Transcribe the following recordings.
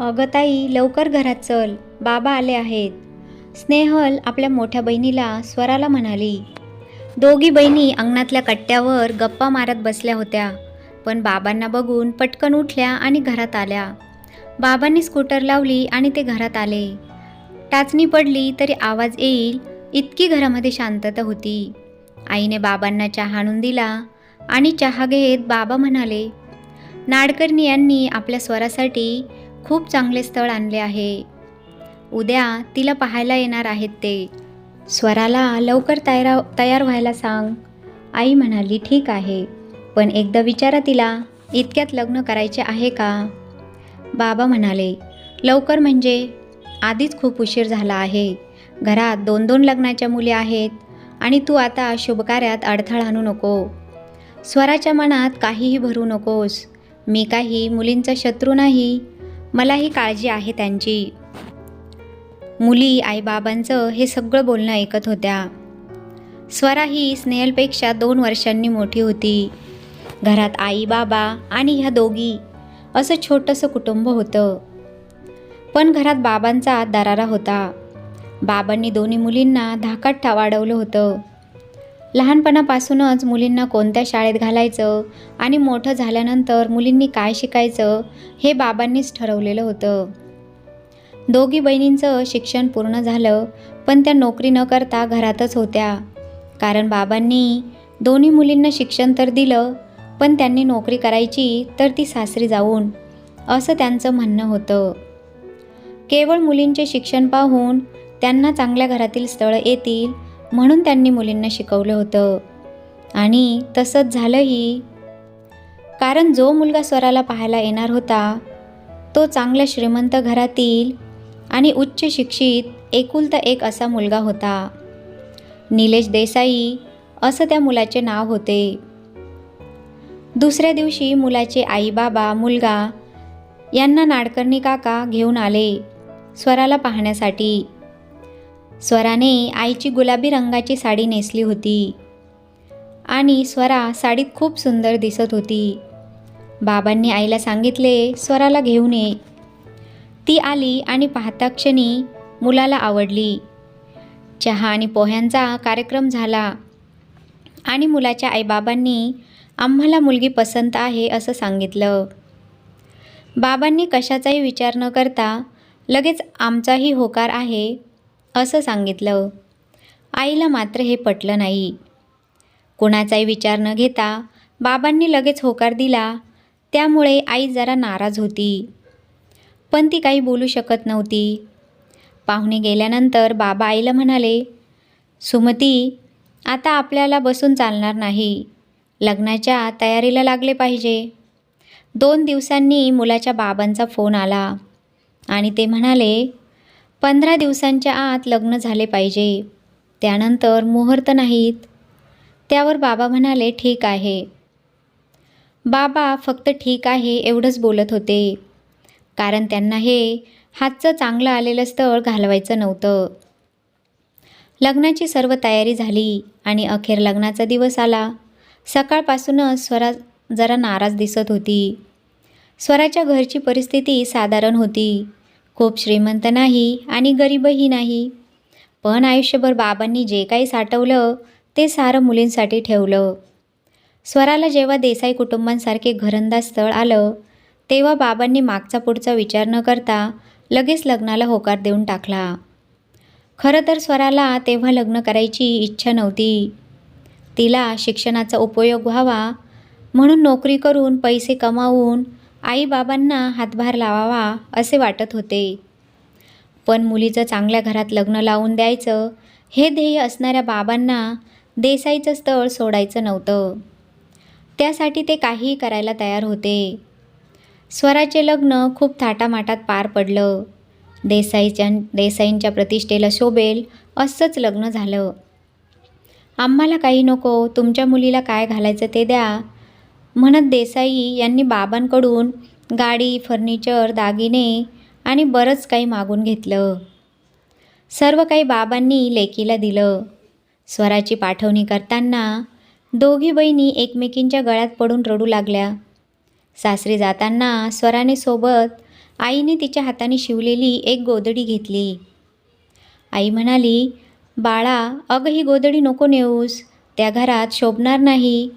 अगं ताई लवकर घरात चल. बाबा आले आहेत. स्नेहल आपल्या मोठ्या बहिणीला स्वराला म्हणाली दोघी बहिणी अंगणातल्या कट्ट्यावर गप्पा मारत बसल्या होत्या. पण बाबांना बघून पटकन उठल्या आणि घरात आल्या. बाबांनी स्कूटर लावली आणि ते घरात आले. टाचणी पडली तरी आवाज येईल इतकी घरामध्ये शांतता होती. आईने बाबांना चहा आणून दिला आणि चहा घेत बाबा म्हणाले नाडकर्णी यांनी आपल्या स्वरासाठी खूप चांगले स्थळ आणले आहे. उद्या तिला पाहायला येणार आहेत ते. स्वराला लवकर तयारा तयार व्हायला सांग. आई म्हणाली ठीक आहे. पण एकदा विचारा तिला इतक्यात लग्न करायचे आहे का? बाबा म्हणाले लवकर म्हणजे? आधीच खूप उशीर झाला आहे. घरात दोन दोन लग्नाच्या मुली आहेत आणि तू आता शुभकार्यात अडथळा आणू नको. स्वराच्या मनात काहीही भरू नकोस. मी काही मुलींचा शत्रू नाही. मलाही काळजी आहे त्यांची. मुली आईबाबांचं हे सगळं बोलणं ऐकत होत्या. स्वरा ही स्नेहलपेक्षा दोन वर्षांनी मोठी होती. घरात आई बाबा आणि ह्या दोघी असं छोटंसं कुटुंब होतं. पण घरात बाबांचा दरारा होता. बाबांनी दोन्ही मुलींना धाकात वाढवलं होतं. लहानपणापासूनच मुलींना कोणत्या शाळेत घालायचं आणि मोठं झाल्यानंतर मुलींनी काय शिकायचं हे बाबांनीच ठरवलेलं होतं. दोघी बहिणींचं शिक्षण पूर्ण झालं पण त्या नोकरी न करता घरातच होत्या. कारण बाबांनी दोन्ही मुलींना शिक्षण तर दिलं पण त्यांनी नोकरी करायची तर ती सासरी जाऊन असं त्यांचं म्हणणं होतं. केवळ मुलींचे शिक्षण पाहून त्यांना चांगल्या घरातील स्थळं येतील म्हणून त्यांनी मुलींना शिकवलं होतं. आणि तसंच झालंही. कारण जो मुलगा स्वराला पाहायला येणार होता तो चांगल्या श्रीमंत घरातील आणि उच्च शिक्षित एकुलता एक असा मुलगा होता. निलेश देसाई असं त्या मुलाचे नाव होते. दुसऱ्या दिवशी मुलाचे आई बाबा मुलगा यांना नाडकर्णी काका घेऊन आले स्वराला पाहण्यासाठी. स्वराने आईची गुलाबी रंगाची साडी नेसली होती. आणि स्वरा साडीत खूप सुंदर दिसत होती. बाबांनी आईला सांगितले स्वराला घेऊन ये. ती आली आणि पाहता क्षणी मुलाला आवडली. चहा आणि पोह्यांचा कार्यक्रम झाला. आणि मुलाच्या आईबाबांनी आम्हाला मुलगी पसंत आहे असं सांगितलं. बाबांनी कशाचाही विचार न करता लगेच आमचाही होकार आहे असं सांगितलं. आईला मात्र हे पटलं नाही. कुणाचाही विचार न घेता बाबांनी लगेच होकार दिला. त्यामुळे आई जरा नाराज होती. पण ती काही बोलू शकत नव्हती. पाहुणे गेल्यानंतर बाबा आईला म्हणाले सुमती आता आपल्याला बसून चालणार नाही. लग्नाच्या तयारीला लागले पाहिजे. दोन दिवसांनी मुलाच्या बाबांचा फोन आला. आणि ते म्हणाले पंधरा दिवसांच्या आत लग्न झाले पाहिजे. त्यानंतर मुहूर्त नाहीत. त्यावर बाबा म्हणाले ठीक आहे. बाबा फक्त ठीक आहे एवढंच बोलत होते. कारण त्यांना हे हातचं चांगलं आलेलं स्थळ घालवायचं नव्हतं. लग्नाची सर्व तयारी झाली आणि अखेर लग्नाचा दिवस आला. सकाळपासूनच स्वरा जरा नाराज दिसत होती. स्वराच्या घरची परिस्थिती साधारण होती. खूप श्रीमंत नाही आणि गरीबही नाही. पण आयुष्यभर बाबांनी जे काही साठवलं ते सारं मुलींसाठी ठेवलं. स्वराला जेव्हा देसाई कुटुंबांसारखे घरंदाज स्थळ आलं तेव्हा बाबांनी मागचा पुढचा विचार न करता लगेच लग्नाला होकार देऊन टाकला. खरं तर स्वराला तेव्हा लग्न करायची इच्छा नव्हती. तिला शिक्षणाचा उपयोग व्हावा म्हणून नोकरी करून पैसे कमावून आईबाबांना हातभार लावावा असे वाटत होते. पण मुलीचं चांगल्या घरात लग्न लावून द्यायचं हे ध्येय असणाऱ्या बाबांना देसाईचं स्थळ सोडायचं नव्हतं. त्यासाठी ते काहीही करायला तयार होते. स्वराचे लग्न खूप थाटामाटात पार पडलं. देसाईच्या देसाईंच्या प्रतिष्ठेला शोभेल असंच लग्न झालं. आम्हाला काही नको तुमच्या मुलीला काय घालायचं ते द्या म्हणत देसाई यांनी बाबांकडून गाडी फर्निचर दागिने आणि बरंच काही मागून घेतलं. सर्व काही बाबांनी लेकीला दिलं. स्वराची पाठवणी करताना दोघी बहिणी एकमेकींच्या गळ्यात पडून रडू लागल्या. सासरी जाताना स्वराने सोबत आईने तिच्या हाताने शिवलेली एक गोदडी घेतली. आई म्हणाली बाळा अगं ही गोदडी नको नेऊस. त्या घरात शोभणार नाही.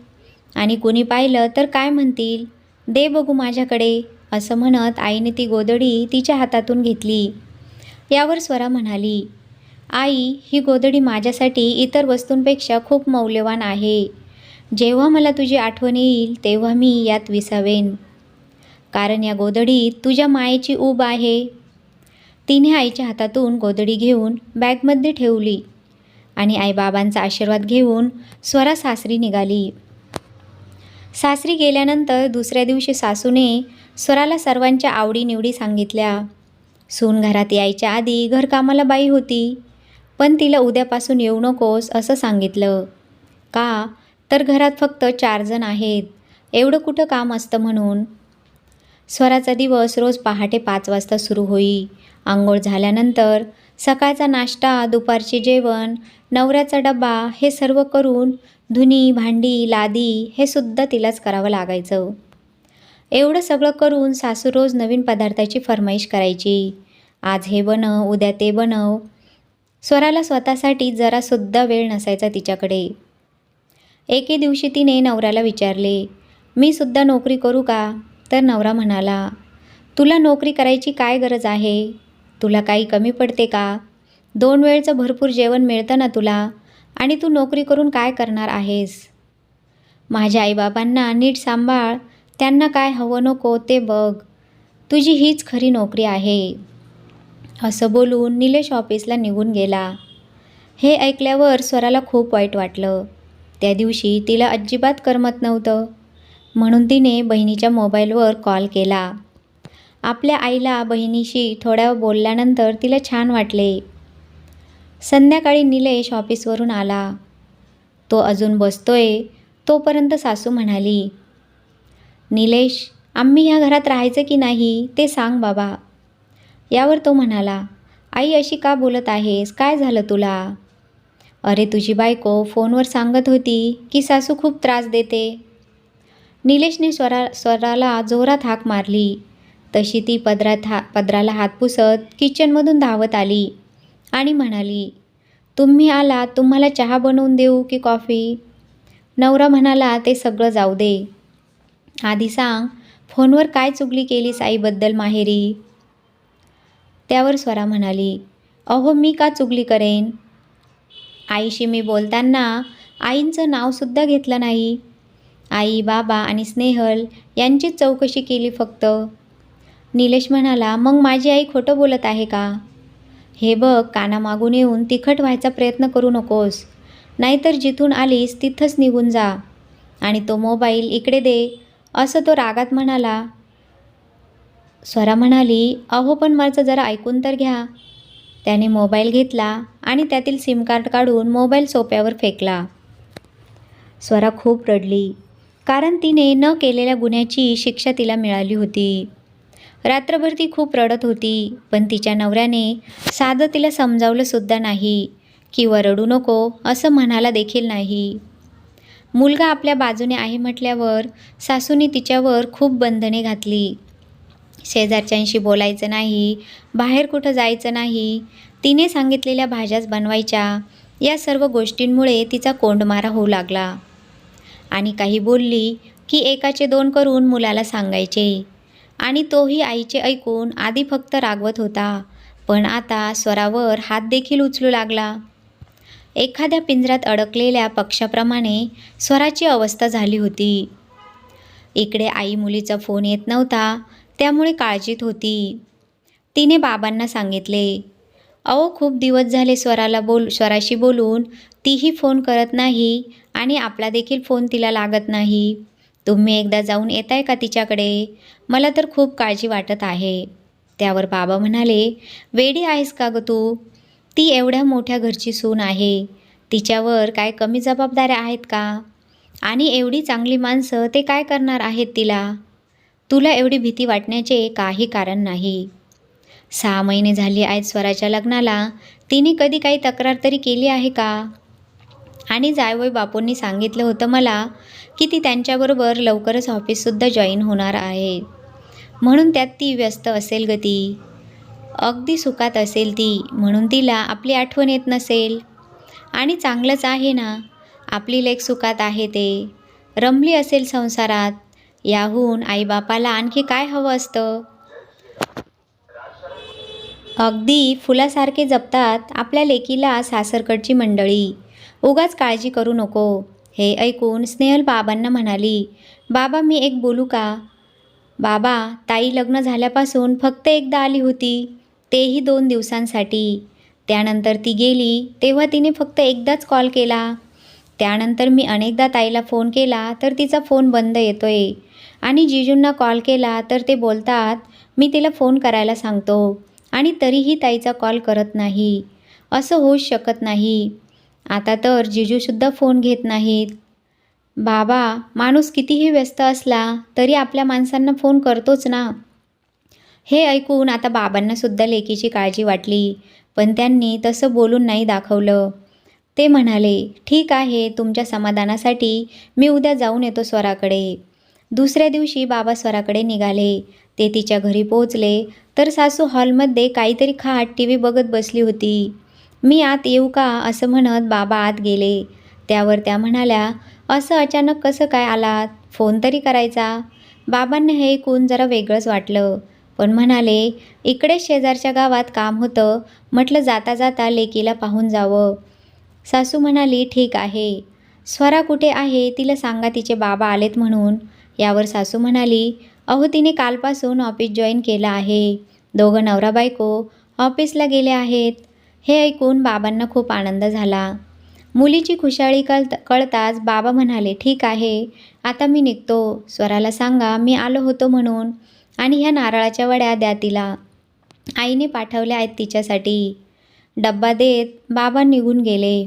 आणि कुणी पाहिलं तर काय म्हणतील? दे बघू माझ्याकडे असं म्हणत आईने ती गोदडी तिच्या हातातून घेतली. यावर स्वरा म्हणाली आई ही गोदडी माझ्यासाठी इतर वस्तूंपेक्षा खूप मौल्यवान आहे. जेव्हा मला तुझी आठवण येईल तेव्हा मी यात विसावेन. कारण या गोदडीत तुझ्या मायेची ऊब आहे. तिने आईच्या हातातून गोदडी घेऊन बॅगमध्ये ठेवली आणि आईबाबांचा आशीर्वाद घेऊन स्वरा सासरी निघाली. सासरी गेल्यानंतर दुसऱ्या दिवशी सासूने स्वराला सर्वांच्या आवडीनिवडी सांगितल्या. सून घरात यायच्या आधी घरकामाला बाई होती पण तिला उद्यापासून येऊ नकोस असं सांगितलं. का? तर घरात फक्त चार जण आहेत एवढं कुठं काम असतं म्हणून? स्वराचा दिवस रोज पहाटे पाच वाजता सुरू होई. आंघोळ झाल्यानंतर सकाळचा नाश्ता दुपारचे जेवण नवऱ्याचा डबा हे सर्व करून धुनी भांडी लादी हे सुद्धा तिलाच करावं लागायचं. एवढं सगळं करून सासू रोज नवीन पदार्थाची फरमाईश करायची. आज हे बनव उद्या ते बनव. स्वराला स्वतःसाठी जरासुद्धा वेळ नसायचा तिच्याकडे. एके दिवशी तिने नवऱ्याला विचारले मी सुद्धा नोकरी करू का? तर नवरा म्हणाला तुला नोकरी करायची काय गरज आहे? तुला काही कमी पडते का? दोन वेळचं भरपूर जेवण मिळतं ना तुला? आणि तू नोकरी करून काय करणार आहेस? माझ्या आईबाबांना नीट सांभाळ. त्यांना काय हवं नको ते बघ. तुझी हीच खरी नोकरी आहे. असं बोलून निलेश ऑफिसला निघून गेला. हे ऐकल्यावर स्वराला खूप वाईट वाटलं. त्या दिवशी तिला अजिबात करमत नव्हतं. म्हणून तिने बहिणीच्या मोबाईलवर कॉल केला. आपल्या आईला बहिणीशी थोड्या बोलल्यानंतर तिला छान वाटले. संध्याकाळी निलेश ऑफिसवरून आला. तो अजून बसतोय तोपर्यंत सासू म्हणाली निलेश आम्ही ह्या घरात राहायचं की नाही ते सांग बाबा. यावर तो म्हणाला आई अशी का बोलत आहेस? काय झालं तुला? अरे तुझी बायको फोनवर सांगत होती की सासू खूप त्रास देते. निलेशने स्वरा स्वराला जोरात हाक मारली. तशी ती पदरात हा पदराला हात पुसत किचनमधून धावत आली. आणि म्हणाली तुम्ही आला तुम्हाला चहा बनवून देऊ की कॉफी? नवरा म्हणाला ते सगळं जाऊ दे. आधी सांग फोनवर काय चुगली केलीस आईबद्दल माहेरी? त्यावर स्वरा म्हणाली अहो मी का चुगली करेन? आईशी मी बोलताना आईंचं नावसुद्धा घेतलं नाही. आई बाबा आणि स्नेहल यांचीच चौकशी केली फक्त. निलेश म्हणाला मग माझी आई खोटं बोलत आहे का? हे बघ कानामागून येऊन तिखट व्हायचा प्रयत्न करू नकोस. नाहीतर जिथून आलीस तिथंच निघून जा. आणि तो मोबाईल इकडे दे. असं तो रागात म्हणाला. स्वरा म्हणाली अहो पण माझं जरा ऐकून तर घ्या. त्याने मोबाईल घेतला आणि त्यातील सिम कार्ड काढून मोबाईल सोप्यावर फेकला. स्वरा खूप रडली. कारण तिने न केलेल्या गुन्ह्याची शिक्षा तिला मिळाली होती. रात्रभर ती खूप रडत होती पण तिच्या नवऱ्याने साधं तिला समजावलंसुद्धा नाही किंवा रडू नको असं म्हणाला देखील नाही. मुलगा आपल्या बाजूने आहे म्हटल्यावर सासूने तिच्यावर खूप बंधने घातली. शेजारच्यांशी बोलायचं नाही बाहेर कुठं जायचं नाही तिने सांगितलेल्या भाज्याच बनवायच्या या सर्व गोष्टींमुळे तिचा कोंडमारा होऊ लागला. आणि काही बोलली की एकाचे दोन करून मुलाला सांगायचे. आणि तोही आईचे ऐकून आधी फक्त रागवत होता. पण आता स्वरावर हात देखील उचलू लागला. एखाद्या पिंजऱ्यात अडकलेल्या पक्षाप्रमाणे स्वराची अवस्था झाली होती. इकडे आई मुलीचा फोन येत नव्हता त्यामुळे काळजीत होती. तिने बाबांना सांगितले अहो खूप दिवस झाले स्वराला बोल स्वराशी बोलून तीही फोन करत नाही आणि आपला देखील फोन तिला लागत नाही. तुम्ही एकदा जाऊन येत आहे का तिच्याकडे? मला तर खूप काळजी वाटत आहे. त्यावर बाबा म्हणाले वेडी आहेस का गं तू? ती एवढ्या मोठ्या घरची सून आहे. तिच्यावर काय कमी जबाबदाऱ्या आहेत का? आणि एवढी चांगली माणसं ते काय करणार आहेत तिला? तुला एवढी भीती वाटण्याचे काही कारण नाही. सहा महिने झाली आहेत स्वराच्या लग्नाला. तिने कधी काही तक्रार तरी केली आहे का? आणि जायवय बापूंनी सांगितलं होतं मला की ती त्यांच्याबरोबर लवकरच ऑफिससुद्धा जॉईन होणार आहे. म्हणून त्यात ती व्यस्त असेल ग ती. अगदी सुखात असेल ती म्हणून तिला आपली आठवण येत नसेल. आणि चांगलंच आहे ना आपली लेख सुखात आहे ते. रमली असेल संसारात याहून आईबापाला आणखी काय हवं असतं? अगदी फुलासारखे जपतात आपल्या लेकीला सासरकडची मंडळी. उगाच काळजी करू नको. हे ऐकून स्नेहल बाबांना म्हणाली बाबा मी एक बोलू का? बाबा ताई लग्न झाल्यापासून फक्त एकदा आली होती तेही दोन दिवसांसाठी. त्यानंतर ती गेली तेव्हा तिने फक्त एकदाच कॉल केला. त्यानंतर मी अनेकदा ताईला फोन केला तर तिचा फोन बंद येतोय. आणि जिजूंना कॉल केला तर ते बोलतात मी तिला फोन करायला सांगतो. आणि तरीही ताईचा कॉल करत नाही. असं होऊ शकत नाही. आता तर जिजूसुद्धा फोन घेत नाहीत. बाबा माणूस कितीही व्यस्त असला तरी आपल्या माणसांना फोन करतोच ना. हे ऐकून आता बाबांनासुद्धा लेकीची काळजी वाटली पण त्यांनी तसं बोलून नाही दाखवलं. ते म्हणाले ठीक आहे तुमच्या समाधानासाठी मी उद्या जाऊन येतो स्वराकडे. दुसऱ्या दिवशी बाबा स्वराकडे निघाले. ते तिच्या घरी पोहोचले तर सासू हॉलमध्ये काहीतरी खाट टी व्ही बघत बसली होती. मी आत येऊ का? असं म्हणत बाबा आत गेले. त्यावर त्या म्हणाल्या असं अचानक कसं काय आलात? फोन तरी करायचा? बाबांना हे ऐकून जरा वेगळंच वाटलं. पण म्हणाले इकडेच शेजारच्या गावात काम होतं. म्हटलं जाता जाता लेकीला पाहून जावं. सासू म्हणाली ठीक आहे. स्वरा कुठे आहे? तिला सांगा तिचे बाबा आलेत म्हणून. यावर सासू म्हणाली अहो तिने कालपासून ऑफिस जॉईन केलं आहे. दोघं नवरा बायको ऑफिसला गेले आहेत. हे ऐकून बाबांना खूप आनंद झाला. मुलीची खुशाळी कळत कळताच बाबा म्हणाले ठीक आहे आता मी निघतो. स्वराला सांगा मी आलो होतो म्हणून आणि ह्या नारळाच्या वड्या द्या तिला. आईने पाठवल्या आहेत तिच्यासाठी. डब्बा देत बाबा निघून गेले.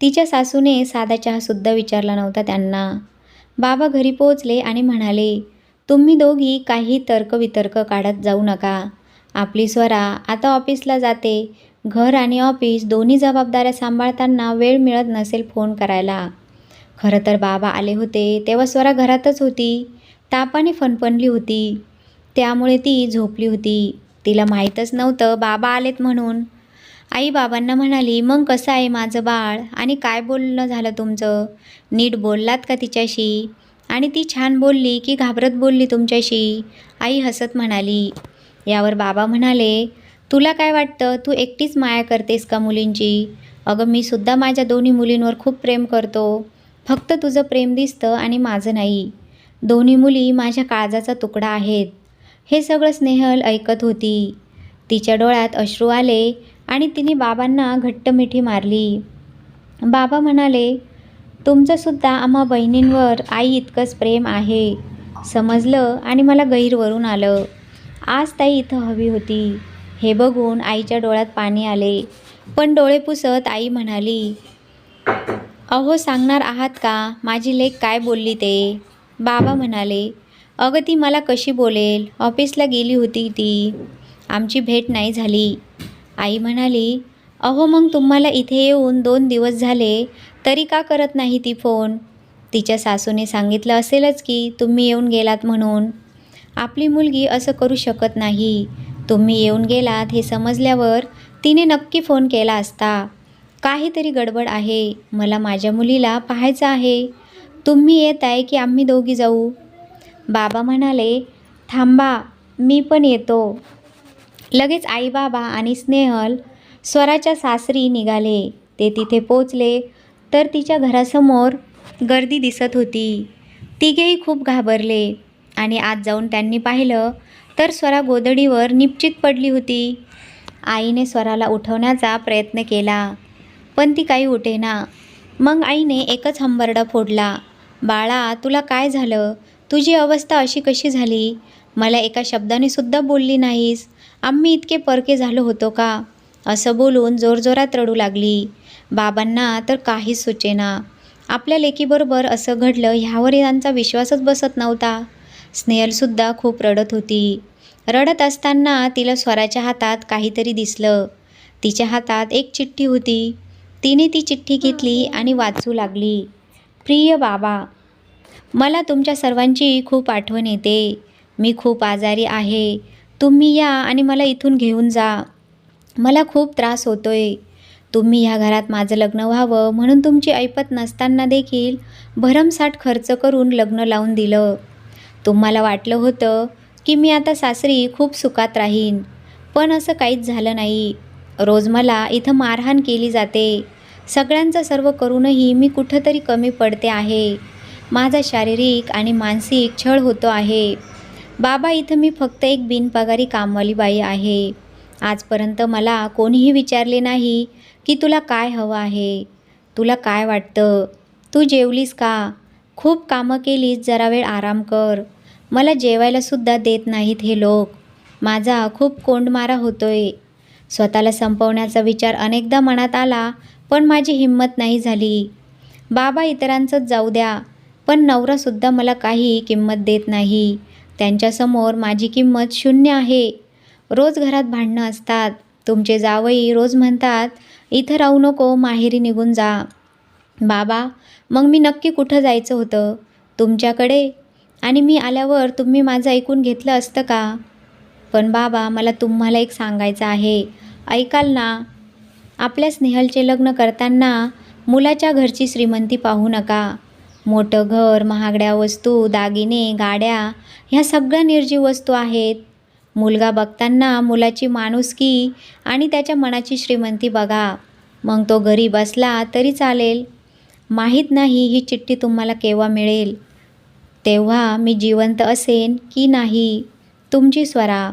तिच्या सासूने साधा चहासुद्धा विचारला नव्हता त्यांना. बाबा घरी पोहोचले आणि म्हणाले तुम्ही दोघी काही तर्कवितर्क काढत जाऊ नका. आपली स्वरा आता ऑफिसला जाते. घर आणि ऑफिस दोन्ही जबाबदाऱ्या सांभाळताना वेळ मिळत नसेल फोन करायला. खरं तर बाबा आले होते तेव्हा स्वरा घरातच होती. तापाने फणफणली होती. त्यामुळे ती झोपली होती. तिला माहीतच नव्हतं बाबा आलेत म्हणून. आई बाबांना म्हणाली मग कसं आहे माझं बाळ? आणि काय बोलणं झालं तुमचं? नीट बोललात का तिच्याशी? आणि ती छान बोलली की घाबरत बोलली तुमच्याशी. आई हसत म्हणाली. यावर बाबा म्हणाले तुला काय वाटतं? तू एकटीच माया करतेस का मुलींची? अगं मी सुद्धा माझ्या दोन्ही मुलींवर खूप प्रेम करतो. फक्त तुझं प्रेम दिसतं आणि माझं नाही. दोन्ही मुली माझ्या काळजाचा तुकडा आहेत. हे सगळं स्नेहल ऐकत होती. तिच्या डोळ्यात अश्रू आले आणि तिने बाबांना घट्ट मिठी मारली. बाबा म्हणाले तुमचंसुद्धा आम्हा बहिणींवर आई इतकंच प्रेम आहे. समजलं आणि मला गैरवरून आलं. आज ताई इथं हवी होती. हे बघून आईच्या डोळ्यात पाणी आले. पण डोळे पुसत आई म्हणाली अहो सांगणार आहात का? माझी लेक काय बोलली ते? बाबा म्हणाले अगं ती मला कशी बोलेल? ऑफिसला गेली होती ती. आमची भेट नाही झाली. आई म्हणाली अहो मग तुम्हाला इथे येऊन दोन दिवस झाले तरी का करत नाही ती फोन? तिच्या सासूने सांगितलं असेलच की तुम्ही येऊन गेलात म्हणून. आपली मुलगी असं करू शकत नाही. तुम्ही येऊन गेलात हे समजल्यावर तिने नक्की फोन केला असता. काहीतरी गडबड आहे. मला माझ्या मुलीला पाहायचं आहे. तुम्ही येत आहे की आम्ही दोघी जाऊ? बाबा म्हणाले थांबा मी पण येतो. लगेच आई बाबा आणि स्नेहल स्वराच्या सासरी निघाले. ते तिथे पोचले तर तिच्या घरासमोर गर्दी दिसत होती. तिघेही खूप घाबरले आणि आत जाऊन त्यांनी पाहिलं तर स्वरा गोदडीवर निपचित पडली होती. आईने स्वराला उठवण्याचा प्रयत्न केला पण ती काही उठेना. मग आईने एकच हंबरडा फोडला बाळा तुला काय झालं? तुझी अवस्था अशी कशी झाली? मला एका शब्दाने सुद्धा बोलली नाहीस. आम्ही इतके परके झालो होतो का? असं बोलून जोरजोरात रडू लागली. बाबांना तर काहीच सुचेना. आपल्या लेकीबरोबर असं घडलं ह्यावर यांचा विश्वासच बसत नव्हता. स्नेहलसुद्धा खूप रडत होती. रडत असताना तिला स्वराच्या हातात काहीतरी दिसलं. तिच्या हातात एक चिठ्ठी होती. तिने ती चिठ्ठी घेतली आणि वाचू लागली. प्रिय बाबा मला तुमच्या सर्वांची खूप आठवण येते. मी खूप आजारी आहे. तुम्ही या आणि मला इथून घेऊन जा. मला खूप त्रास होतोय. तुम्ही ह्या घरात माझं लग्न व्हावं म्हणून तुमची ऐपत नसताना देखील भरमसाठ खर्च करून लग्न लावून दिलं. तुम्हाला वाटलं होतं की मी आता सासरी खूप सुखात राहीन पण असं काहीच झालं नाही. रोज मला इथं मारहाण केली जाते. सगळ्यांचं सर्व करूनही मी कुठंतरी कमी पडते आहे. माझा शारीरिक आणि मानसिक छळ होतो आहे. बाबा इथं मी फक्त एक बिनपगारी कामवाली बाई आहे. आजपर्यंत मला कोणीही विचारले नाही की तुला काय हवं आहे. तुला काय वाटतं? तू जेवलीस का? खूप कामं केलीस जरा वेळ आराम कर. मला जेवायलासुद्धा देत नाहीत हे लोक. माझा खूप कोंडमारा होतोय. स्वतःला संपवण्याचा विचार अनेकदा मनात आला पण माझी हिंमत नाही झाली. बाबा इतरांचंच जाऊ द्या पण नवरासुद्धा मला काही किंमत देत नाही. त्यांच्यासमोर माझी किंमत शून्य आहे. रोज घरात भांडणं असतात. तुमचे जावई रोज म्हणतात इथं राहू नको माहेरी निघून जा. बाबा मग मी नक्की कुठं जायचं होतं? तुमच्याकडे आणि मी आल्यावर तुम्ही माझं ऐकून घेतलं असतं का? पण बाबा मला तुम्हाला एक सांगायचं आहे. ऐकाल ना? आपल्या स्नेहलचे लग्न करताना मुलाच्या घरची श्रीमंती पाहू नका. मोठं घर महागड्या वस्तू दागिने गाड्या ह्या सगळ्या निर्जीव वस्तू आहेत. मुलगा बघताना मुलाची माणुसकी आणि त्याच्या मनाची श्रीमंती बघा. मग तो गरीब असला तरी चालेल. माहीत नाही ही चिठ्ठी तुम्हाला केव्हा मिळेल. तेव्हा मी जिवंत असेन की नाही? तुमची स्वरा.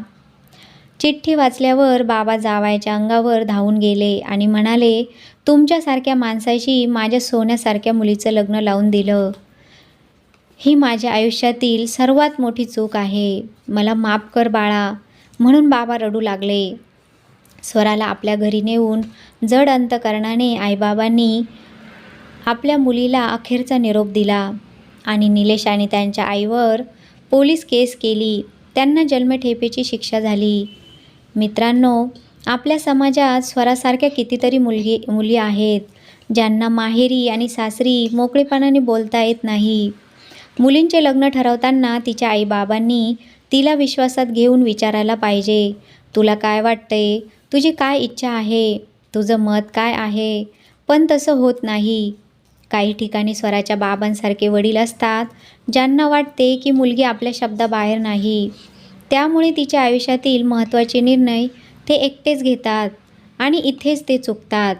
चिठ्ठी वाचल्यावर बाबा जावायच्या अंगावर धावून गेले आणि म्हणाले तुमच्यासारख्या माणसाशी माझ्या सोन्यासारख्या मुलीचं लग्न लावून दिलं. ही माझ्या आयुष्यातील सर्वात मोठी चूक आहे. मला माफ कर बाळा. म्हणून बाबा रडू लागले. स्वराला आपल्या घरी नेऊन जड अंतकरणाने आईबाबांनी आपल्या मुलीला अखेरचा निरोप दिला. आणि निलेश आणि त्यांच्या आईवर पोलीस केस केली. त्यांना जन्मठेपेची शिक्षा झाली. मित्रांनो आपल्या समाजात स्वरासारख्या कितीतरी मुलगी मुली आहेत ज्यांना माहेरी आणि सासरी मोकळेपणाने बोलता येत नाही. मुलींचे लग्न ठरवताना तिच्या आईबाबांनी तिला विश्वासात घेऊन विचारायला पाहिजे तुला काय वाटते तुझी काय इच्छा आहे? तुझं मत काय आहे? पण तसं होत नाही. काही ठिकाणी स्वराच्या बाबांसारखे वडील असतात ज्यांना वाटते की मुलगी आपल्या शब्दाबाहेर नाही. त्यामुळे तिच्या आयुष्यातील महत्त्वाचे निर्णय ते एकटेच घेतात आणि इथेच ते चुकतात.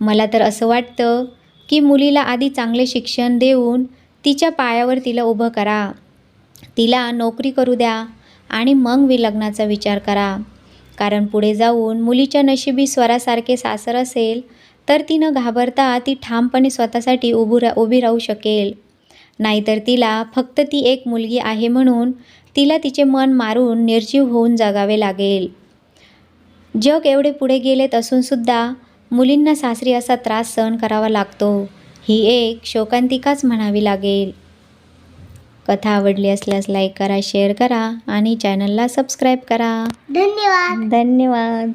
मला तर असं वाटतं की मुलीला आधी चांगले शिक्षण देऊन तिच्या पायावर तिला उभं करा. तिला नोकरी करू द्या आणि मग वि लग्नाचा विचार करा. कारण पुढे जाऊन मुलीच्या नशिबी स्वरासारखे सासर असेल तर ती न घाबरता ती ठामपणे स्वतःसाठी उभू रा उभी राहू शकेल. नाहीतर तिला फक्त ती एक मुलगी आहे म्हणून तिला तिचे मन मारून निर्जीव होऊन जगावे लागेल. जग एवढे पुढे गेलेत असूनसुद्धा मुलींना सासरी असा त्रास सहन करावा लागतो. ही एक शोकांतिकाच म्हणावी लागेल. कथा आवडली असल्यास लाईक करा शेअर करा आणि चॅनलला सबस्क्राईब करा. धन्यवाद. धन्यवाद.